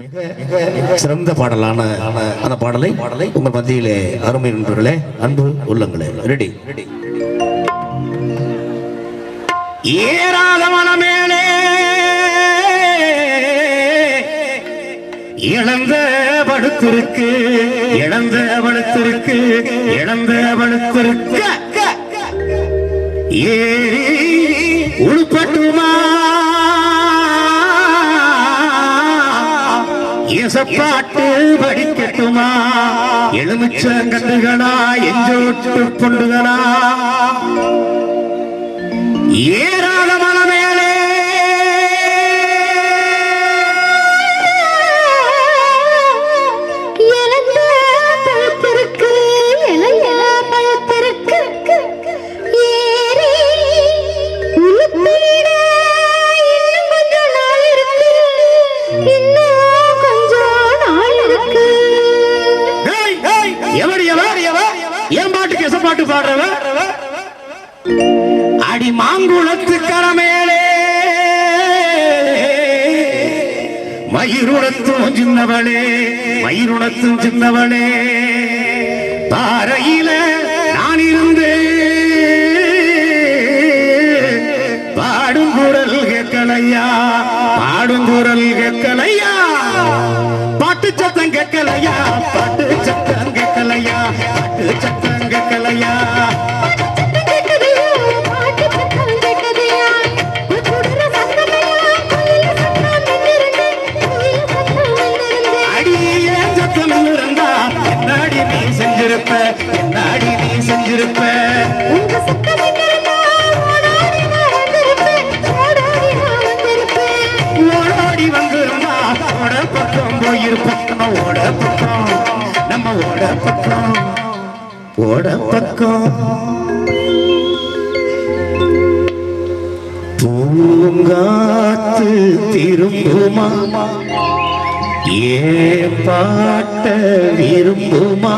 மிக சிறந்த பாடலான அந்த பாடலை பாடலை உங்கள் மத்தியிலே அருமை நண்பர்களே அன்பு உள்ளங்களே ரெடி ஏராளமான மேலே இழந்த படுத்திருக்கு இழந்த படுத்திருக்கு இழந்த படுத்திருக்கு. ஏறி உள்பட்டுமா இசப்பாட்டு படிக்கட்டுமா எலுமிச்சங்கண்டுகளா எஞ்சோட்டு கொண்டுகளா ஏராளம் பாட்டுக்கு பாடுறவ அடி மாங்குளத்து கரமேலே மயிருணத்தும் சின்னவளே மயிருணத்தும் சின்னவளே. பாறையில நான் இருந்து பாடும் குரல் கேட்கலையா? பாடும் குரல் கேட்கலையா? பாட்டு சத்தம் கேட்கலையா? பாட்டு சத்தம் கேட்க ஓட பக்கம் ஓட பக்கம் பூங்காத்து திரும்புமா? ஏ பாட்ட விரும்புமா?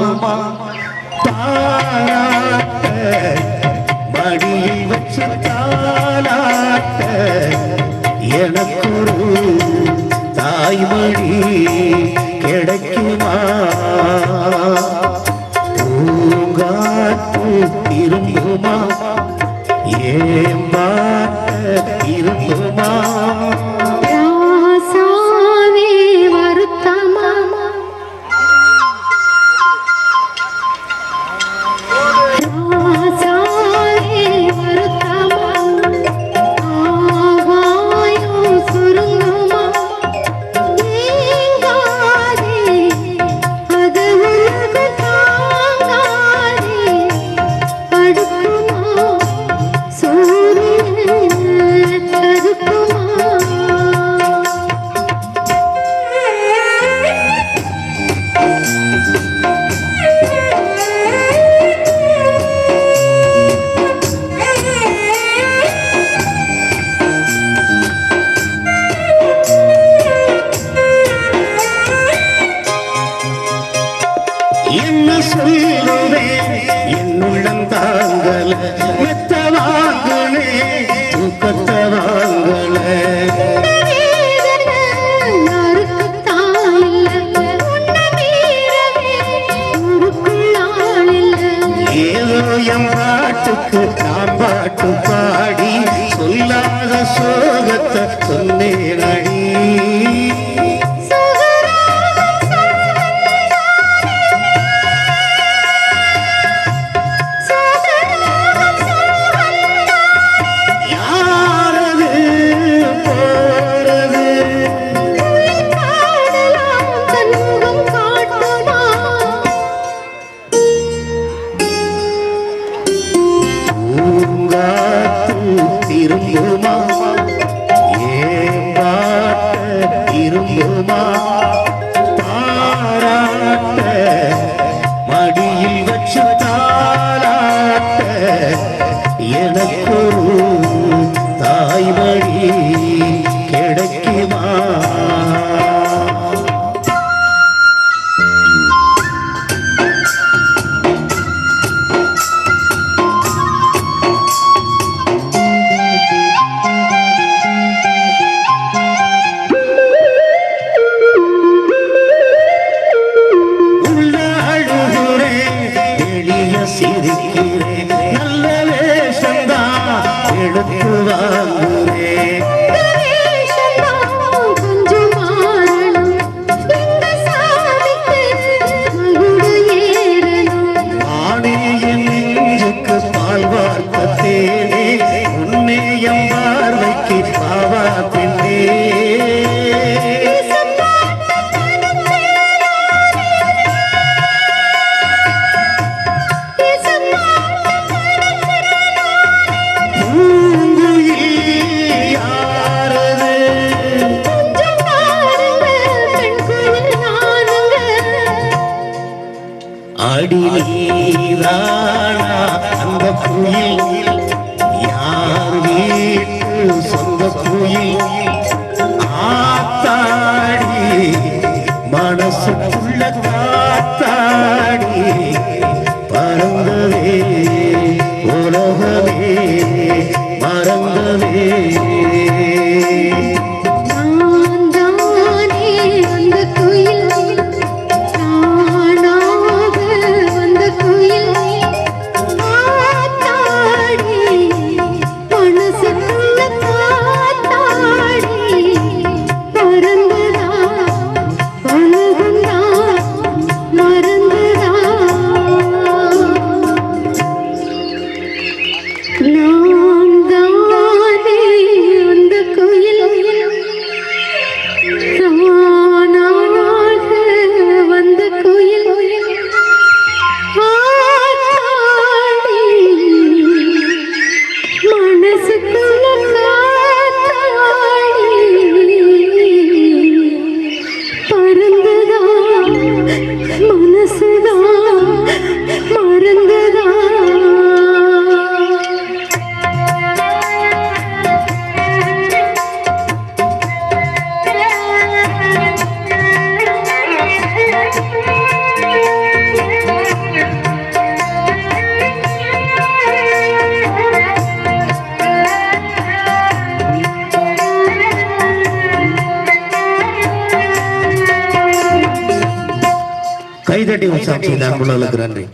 தாராட்ட மடியில் வச்சு தாளாட்ட எனக்கொரு தாய்மொழி கிடைக்கும்? பூங்காத்து திரும்புமா ஏம்பாட்ட என்ன சொல்லுவேன்? என்னுடன் தாங்கல மெத்த வாங்கலே தூக்கத்த வாங்கல. ஏதோ என் பாட்டுக்கு நான் பாட்டு பாடி சொல்லாத சோகத்தை சொன்னேன். அடி அந்த குயில் யார் வீட்டு சொந்த குயில்? ஆத்தாடி மனசுக்குள்ள காத்தாடி பறந்ததே உலகமே மறந்ததே. ఐదటి ఉంచాం దాని రండి.